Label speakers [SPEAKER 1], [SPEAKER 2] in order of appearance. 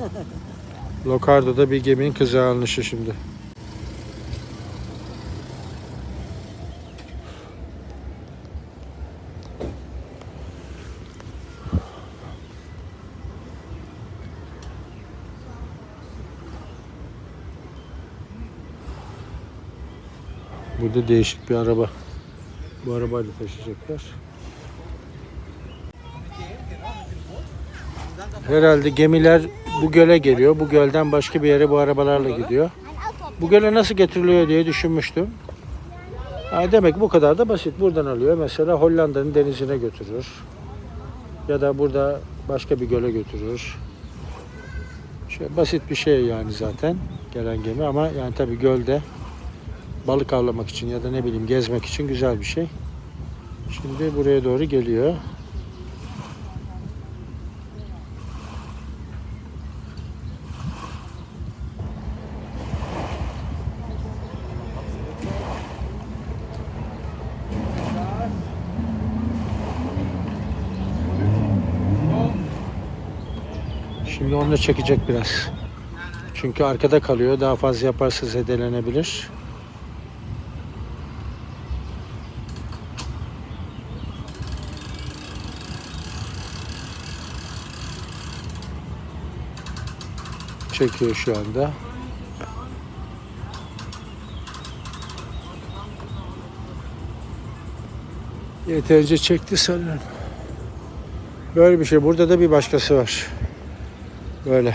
[SPEAKER 1] Lokardo'da bir geminin kızı alınışı şimdi. Burada değişik bir araba. Bu arabayla taşıyacaklar. Herhalde gemiler bu göle geliyor. Bu gölden başka bir yere bu arabalarla gidiyor. Bu göle nasıl getiriliyor diye düşünmüştüm. Ha, demek bu kadar da basit. Buradan alıyor. Mesela Hollanda'nın denizine götürür. Ya da burada başka bir göle götürür. Şöyle basit bir şey yani zaten gelen gemi ama yani tabii gölde balık avlamak için ya da ne bileyim gezmek için güzel bir şey. Şimdi buraya doğru geliyor. Şimdi onu da çekecek biraz. Çünkü arkada kalıyor. Daha fazla yaparsa zedelenebilir. Çekiyor şu anda. Yeterince çekti sanırım. Böyle bir şey. Burada da bir başkası var. Böyle.